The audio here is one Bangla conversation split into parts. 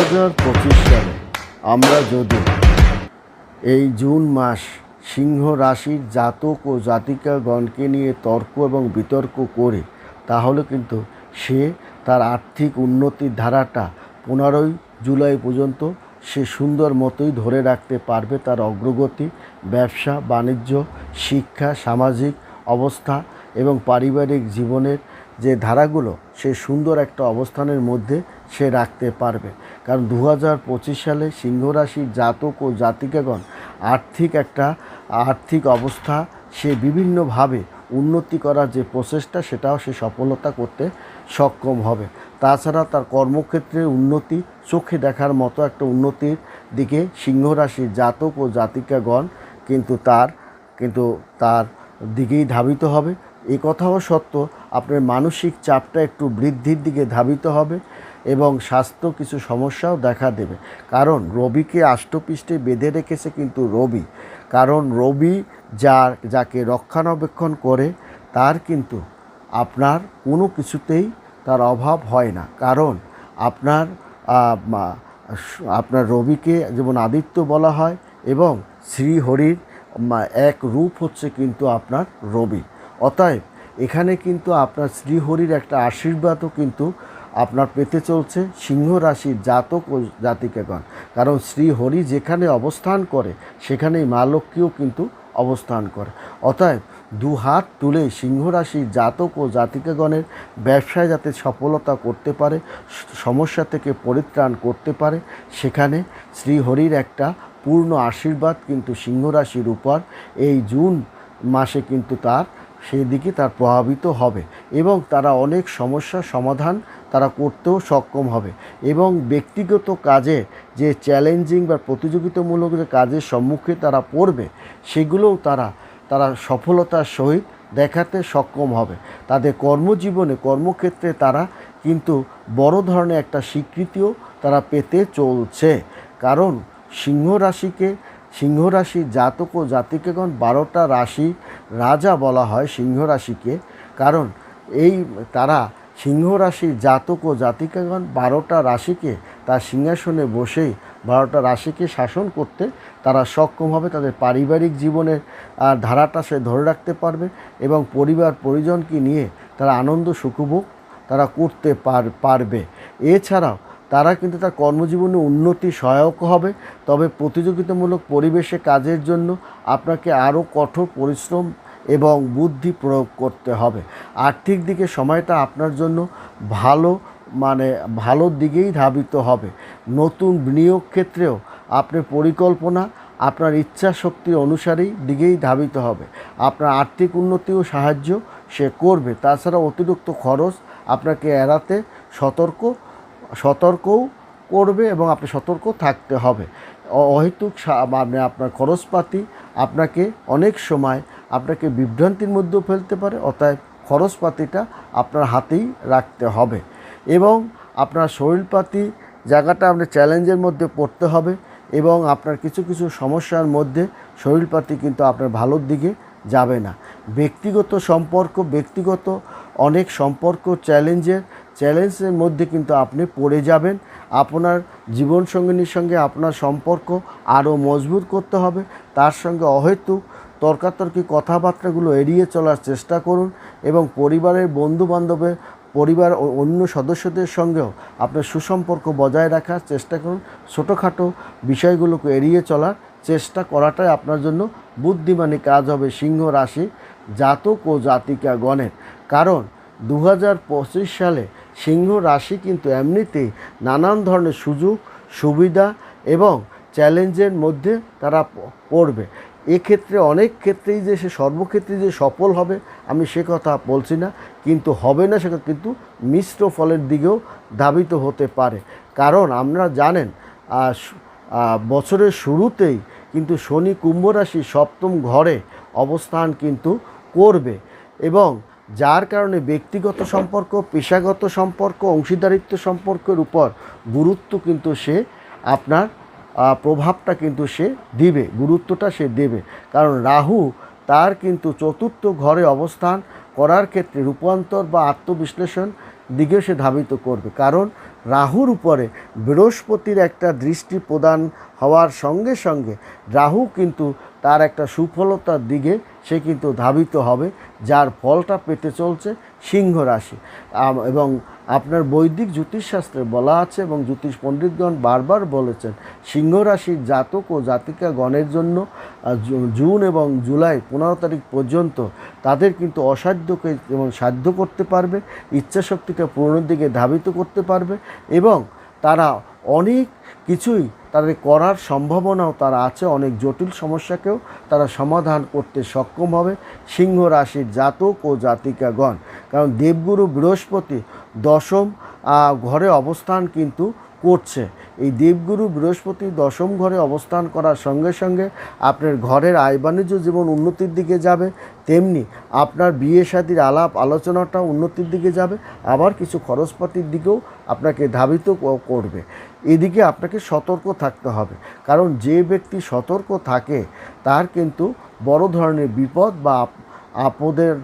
হাজার পঁচিশ সালে আমরা যদি এই জুন মাস সিংহ রাশির জাতক ও জাতিকাগণকে নিয়ে তর্ক এবং বিতর্ক করে, তাহলে কিন্তু সে তার আর্থিক উন্নতির ধারাটা পনেরোই জুলাই পর্যন্ত সে সুন্দর মতোই ধরে রাখতে পারবে তার অগ্রগতি, ব্যবসা, বাণিজ্য, শিক্ষা, সামাজিক অবস্থা এবং পারিবারিক জীবনের যে ধারাগুলো সে সুন্দর একটা অবস্থানের মধ্যে সে রাখতে পারবে। কারণ দু হাজার পঁচিশ সালে সিংহ রাশির জাতক ও জাতিকাগণ আর্থিক একটা আর্থিক অবস্থা সে বিভিন্নভাবে উন্নতি করার যে প্রচেষ্টা, সেটাও সে সফলতা করতে সক্ষম হবে। তাছাড়া তার কর্মক্ষেত্রে উন্নতি চোখে দেখার মতো একটা উন্নতির দিকে সিংহ রাশির জাতক ও জাতিকাগণ কিন্তু তার কিন্তু তার দিকেই ধাবিত হবে। এ কথাও সত্য, আপনার মানসিক চাপটা একটু বৃদ্ধির দিকে ধাবিত হবে এবং স্বাস্থ্য কিছু সমস্যাও দেখা দেবে। কারণ রবিকে আষ্টপৃষ্ঠে বেঁধে রেখেছে কিন্তু রবি। কারণ রবি যার, যাকে রক্ষণাবেক্ষণ করে, তার কিন্তু আপনার কোনো কিছুতেই তার অভাব হয় না। কারণ আপনার আপনার রবিকে যেমন আদিত্য বলা হয় এবং শ্রীহরির এক রূপ হচ্ছে কিন্তু আপনার রবি। অতএব এখানে কিন্তু আপনার শ্রীহরির একটা আশীর্বাদও কিন্তু আপনার পেতে চলছে সিংহ রাশির জাতক ও জাতিকাগণ। কারণ শ্রীহরি যেখানে অবস্থান করে, সেখানেই মা লক্ষ্মীও কিন্তু অবস্থান করে। অতএব দু হাত তুলে সিংহ রাশির জাতক ও জাতিকাগণের ব্যবসায় যাতে সফলতা করতে পারে, সমস্যা থেকে পরিত্রাণ করতে পারে, সেখানে শ্রীহরির একটা পূর্ণ আশীর্বাদ কিন্তু সিংহ রাশির উপর। এই জুন মাসে কিন্তু তার সেই দিকে তার প্রভাবিত হবে এবং তারা অনেক সমস্যার সমাধান তারা করতেও সক্ষম হবে এবং ব্যক্তিগত কাজে যে চ্যালেঞ্জিং বা প্রতিযোগিতামূলক যে কাজের সম্মুখে তারা পড়বে, সেগুলোও তারা তারা সফলতার সহিত দেখাতে সক্ষম হবে। তাদের কর্মজীবনে, কর্মক্ষেত্রে তারা কিন্তু বড় ধরনের একটা স্বীকৃতিও তারা পেতে চলছে। কারণ সিংহ রাশিকে সিংহ রাশির জাতক ও জাতিকাগণ বারোটা রাশি রাজা বলা হয় সিংহ রাশিকে কারণ এই তারা সিংহ রাশির জাতক ও জাতিকাগণ বারোটা রাশিকে তার সিংহাসনে বসেই বারোটা রাশিকে শাসন করতে তারা সক্ষম হবে, তাদের পারিবারিক জীবনের ধারাটা সে ধরে রাখতে পারবে এবং পরিবার পরিজনকে নিয়ে তারা আনন্দ সুখভোগ তারা করতে পার, পারবে। এছাড়াও তারা কিন্তু তার কর্মজীবনে উন্নতি সহায়ক হবে। তবে প্রতিযোগিতামূলক পরিবেশে কাজের জন্য আপনাকে আরও কঠোর পরিশ্রম এবং বুদ্ধি প্রয়োগ করতে হবে। আর্থিক দিকে সময়টা আপনার জন্য ভালো মানে ভালো দিকেই ধাবিত হবে। নতুন বিনিয়োগ ক্ষেত্রেও আপনার পরিকল্পনা, আপনার ইচ্ছা শক্তি অনুসারেই দিকেই ধাবিত হবে। আপনার আর্থিক উন্নতিও সাহায্য সে করবে। তাছাড়া অতিরিক্ত খরচ আপনাকে এড়াতে সতর্ক সতর্কও করবে এবং আপনি সতর্ক থাকতে হবে। অহেতুক মানে আপনার খরচপাতি আপনাকে অনেক সময় আপনাকে বিভ্রান্তির মধ্যেও ফেলতে পারে, অতএব খরচপাতিটা আপনার হাতেই রাখতে হবে এবং আপনার শরীরপাতি জায়গাটা আপনার চ্যালেঞ্জের মধ্যে পড়তে হবে এবং আপনার কিছু কিছু সমস্যার মধ্যে শরীরপাতি কিন্তু আপনার ভালোর দিকে যাবে না। ব্যক্তিগত সম্পর্ক, ব্যক্তিগত অনেক সম্পর্ক চ্যালেঞ্জের চ্যালেঞ্জের মধ্যে কিন্তু আপনি পড়ে যাবেন। আপনার জীবনসঙ্গিনীর সঙ্গে আপনার সম্পর্ক আরও মজবুত করতে হবে। তার সঙ্গে অহেতুক তর্কাতর্কি কথাবার্তাগুলো এড়িয়ে চলার চেষ্টা করুন এবং পরিবারের বন্ধু বান্ধবের পরিবার ও অন্য সদস্যদের সঙ্গেও আপনার সুসম্পর্ক বজায় রাখার চেষ্টা করুন। ছোটোখাটো বিষয়গুলোকে এড়িয়ে চলার চেষ্টা করাটাই আপনার জন্য বুদ্ধিমানী কাজ হবে সিংহ রাশি জাতক ও জাতিকা গণের। কারণ দু হাজার পঁচিশ সালে সিংহ রাশি কিন্তু এমনিতেই নানান ধরনের সুযোগ, সুবিধা এবং চ্যালেঞ্জের মধ্যে তারা পড়বে। এক্ষেত্রে অনেক ক্ষেত্রেই যে সে সর্বক্ষেত্রে যে সফল হবে, আমি সে কথা বলছি না, কিন্তু হবে না সেটা কিন্তু মিশ্র ফলের দিকেও ধাবিত হতে পারে। কারণ আপনারা জানেন বছরের শুরুতেই কিন্তু শনি কুম্ভ রাশি সপ্তম ঘরে অবস্থান কিন্তু করবে এবং যার কারণে ব্যক্তিগত সম্পর্ক, পেশাগত সম্পর্ক, অংশীদারিত্ব সম্পর্কের উপর গুরুত্ব কিন্তু সে আপনার প্রভাবটা কিন্তু সে দিবে, গুরুত্বটা সে দেবে। কারণ রাহু তার কিন্তু চতুর্থ ঘরে অবস্থান করার ক্ষেত্রে রূপান্তর বা আত্মবিশ্লেষণ দিকে সে ধাবিত করবে। কারণ রাহুর উপরে বৃহস্পতির একটা দৃষ্টি প্রদান হওয়ার সঙ্গে সঙ্গে রাহু কিন্তু তার একটা সুফলতার দিকে সে কিন্তু ধাবিত হবে, যার ফলটা পেতে চলছে সিংহ রাশি। এবং আপনার বৈদিক জ্যোতিষশাস্ত্রে বলা আছে এবং জ্যোতিষ পণ্ডিতগণ বারবার বলেছেন, সিংহ রাশির জাতক ও জাতিকা গণের জন্য জুন এবং জুলাই পনেরো তারিখ পর্যন্ত তাদের কিন্তু অসাধ্যকে এবং সাধ্য করতে পারবে, ইচ্ছাশক্তিকে পূরণের দিকে ধাবিত করতে পারবে এবং তারা অনেক কিছুই তাদের করার সম্ভাবনাও তারা আছে, অনেক জটিল সমস্যাকেও তারা সমাধান করতে সক্ষম হবে সিংহ রাশির জাতক ও জাতিকাগণ। কারণ দেবগুরু বৃহস্পতি দশম ঘরে অবস্থান কিন্তু করছে। এই দেবগুরু বৃহস্পতি দশম ঘরে অবস্থান করার সঙ্গে সঙ্গে আপনার ঘরের আয় বাণিজ্য যেমন উন্নতির দিকে যাবে। তেমনি আপনার বিয়ে শাদির আলাপ আলোচনাটা উন্নতির দিকে যাবে। আবার কিছু খরচপাতির দিকেও আপনাকে ধাবিত করবে। এদিকে আপনাকে সতর্ক থাকতে হবে। কারণ যে ব্যক্তি সতর্ক থাকে, তার কিন্তু বড় ধরনের বিপদ বা আপ- আপদের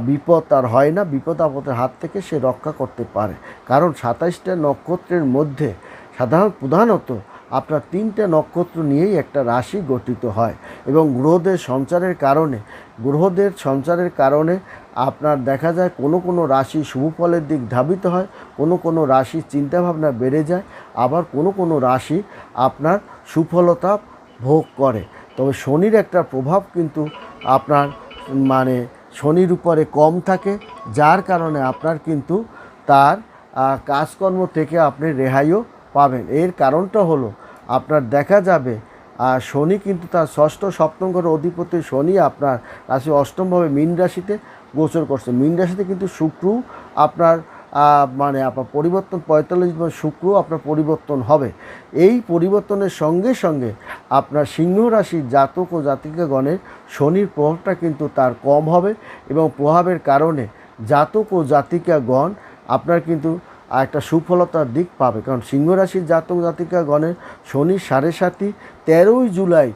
বিপদ তার হয় না। বিপদ আপদের হাত থেকে সে রক্ষা করতে পারে। কারণ সাতাইশটা নক্ষত্রের মধ্যে সাধারণ প্রধানত আপনার তিনটে নক্ষত্র নিয়েই একটা রাশি গঠিত হয় এবং গ্রহদের সঞ্চারের কারণে, গ্রহদের সঞ্চারের কারণে আপনার দেখা যায় কোনো কোনো রাশি শুভ ফলের দিক ধাবিত হয়, কোনো কোনো রাশি চিন্তাভাবনা বেড়ে যায়, আবার কোনো কোনো রাশি আপনার সুফলতা ভোগ করে। তবে শনির একটা প্রভাব কিন্তু আপনার মানে শনির উপরে কম থাকে, যার কারণে আপনার কিন্তু তার কাজকর্ম থেকে আপনি রেহাইও পাবেন। এর কারণটা হলো, আপনার দেখা যাবে আর শনি কিন্তু তার ষষ্ঠ সপ্তম ঘরের অধিপতি শনি আপনার রাশি অষ্টমভাবে মীন রাশিতে গোচর করছে। মীন রাশিতে কিন্তু শুক্র আপনার মানে আপনার পরিবর্তন পঁয়তাল্লিশ বার শুক্র আপনার পরিবর্তন হবে। এই পরিবর্তনের সঙ্গে সঙ্গে আপনার সিংহ রাশির জাতক ও জাতিকাগণের শনির প্রভাবটা কিন্তু তার কম হবে এবং প্রভাবের কারণে জাতক ও জাতিকাগণ আপনার কিন্তু একটা সুফলতার দিক পাবে। কারণ সিংহ রাশির জাতক জাতিকাগণের শনি সাড়ে সাতই, তেরোই জুলাই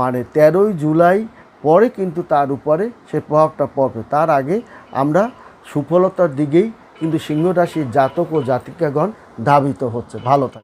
মানে তেরোই জুলাই পরে কিন্তু তার উপরে সে প্রভাবটা পড়বে। তার আগে আমরা সুফলতার দিকেই কিন্তু সিংহ রাশির জাতক ও জাতিকাগণ ধাবিত হচ্ছে। ভালো থাকে